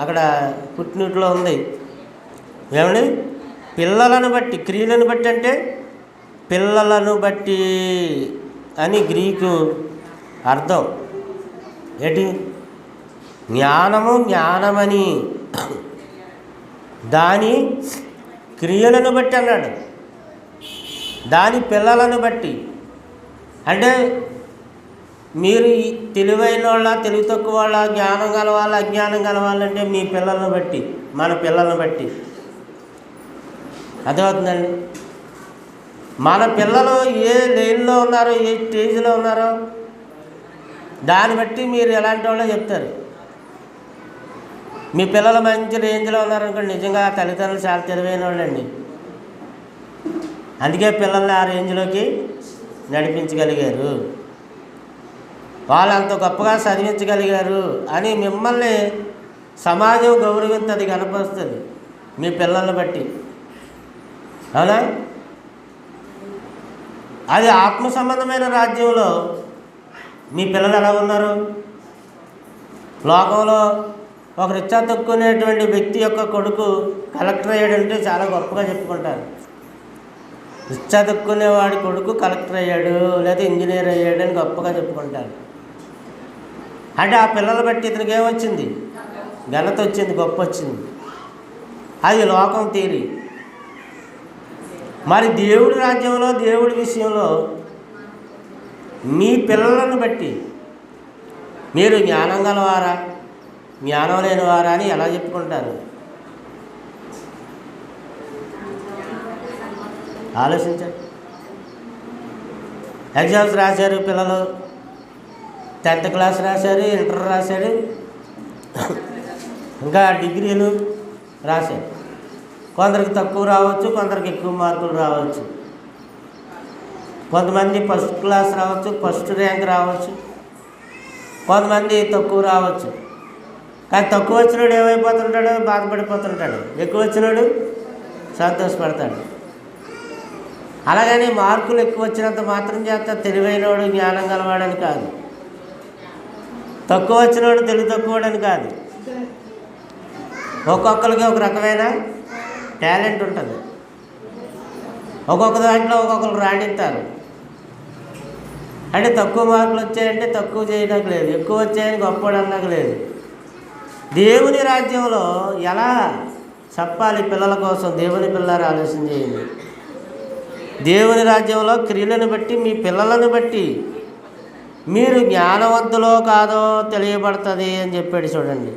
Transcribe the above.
అక్కడ పుట్టినట్లో ఉంది. ఏమండి? పిల్లలను బట్టి క్రియలను బట్టి అంటే పిల్లలను బట్టి అని గ్రీకు అర్థం. ఏంటి? జ్ఞానము జ్ఞానమని. దాని క్రియలను బట్టి అన్నాడు. దాని పిల్లలను బట్టి. అంటే మీరు తెలివైన వాళ్ళ తెలివి తక్కువ వాళ్ళ జ్ఞానం గలవాళ్ళ అజ్ఞానం కలవాలంటే మీ పిల్లలను బట్టి మన పిల్లలను బట్టి. అర్థమవుతుందండి? మన పిల్లలు ఏ లైన్లో ఉన్నారో ఏ స్టేజ్లో ఉన్నారో దాన్ని బట్టి మీరు ఎలాంటి వాళ్ళో చెప్తారు. మీ పిల్లలు మంచి రేంజ్లో ఉన్నారనుకోండి నిజంగా తల్లిదండ్రులు చాలా తెలివైన వాళ్ళండి అందుకే పిల్లల్ని ఆ రేంజ్లోకి నడిపించగలిగారు. వాళ్ళు అంత గొప్పగా చదివించగలిగారు అని మిమ్మల్ని సమాజం గౌరవించది కనపరుస్తుంది మీ పిల్లల్ని బట్టి. అవునా? అది ఆత్మ సంబంధమైన రాజ్యంలో మీ పిల్లలు ఎలా ఉన్నారు? లోకంలో ఒక రిచ్చా తొక్కునేటువంటి వ్యక్తి యొక్క కొడుకు కలెక్టర్ అయ్యాడంటే చాలా గొప్పగా చెప్పుకుంటారు. చదువుకునేవాడి కొడుకు కలెక్టర్ అయ్యాడు లేదా ఇంజనీర్ అయ్యాడు అని గొప్పగా చెప్పుకుంటారు. అంటే ఆ పిల్లలు బట్టి ఇతనికి ఏమొచ్చింది? ఘనత వచ్చింది గొప్ప వచ్చింది. అది లోకం తీరి. మరి దేవుడి రాజ్యంలో దేవుడి విషయంలో మీ పిల్లలను బట్టి మీరు జ్ఞానం గలవారా? జ్ఞానం లేనివారా అని ఎలా చెప్పుకుంటారు? ఆలోచించండి. ఎగ్జామ్స్ రాశారు పిల్లలు. టెన్త్ క్లాస్ రాశారు ఇంటర్ రాశాడు ఇంకా డిగ్రీలు రాశారు. కొందరికి తక్కువ రావచ్చు కొందరికి ఎక్కువ మార్కులు రావచ్చు. కొంతమంది ఫస్ట్ క్లాస్ రావచ్చు ఫస్ట్ ర్యాంక్ రావచ్చు. కొంతమంది తక్కువ రావచ్చు. కానీ తక్కువ వచ్చినాడు ఏమైపోతుంటాడు? బాధపడిపోతుంటాడు. ఎక్కువ వచ్చినాడు సంతోషపడతాడు. అలాగని మార్కులు ఎక్కువ వచ్చినంత మాత్రం చేత తెలివైనవాడు జ్ఞానం గలవాడని కాదు. తక్కువ వచ్చినవాడు తెలివి తక్కువడని కాదు. ఒక్కొక్కరికి ఒక రకమైన టాలెంట్ ఉంటుంది. ఒక్కొక్క దాంట్లో ఒక్కొక్కరు రాణిస్తారు. అంటే తక్కువ మార్కులు వచ్చాయంటే తక్కువ చేయడానికి లేదు. ఎక్కువ వచ్చాయని గొప్ప లేదు. దేవుని రాజ్యంలో ఎలా చెప్పాలి పిల్లల కోసం? దేవుని పిల్లలు ఆలోచన చేయండి. దేవుని రాజ్యంలో క్రియలను బట్టి మీ పిల్లలను బట్టి. మీరు జ్ఞానవంతులో కాదో తెలియబడుతుంది అని చెప్పాడు చూడండి.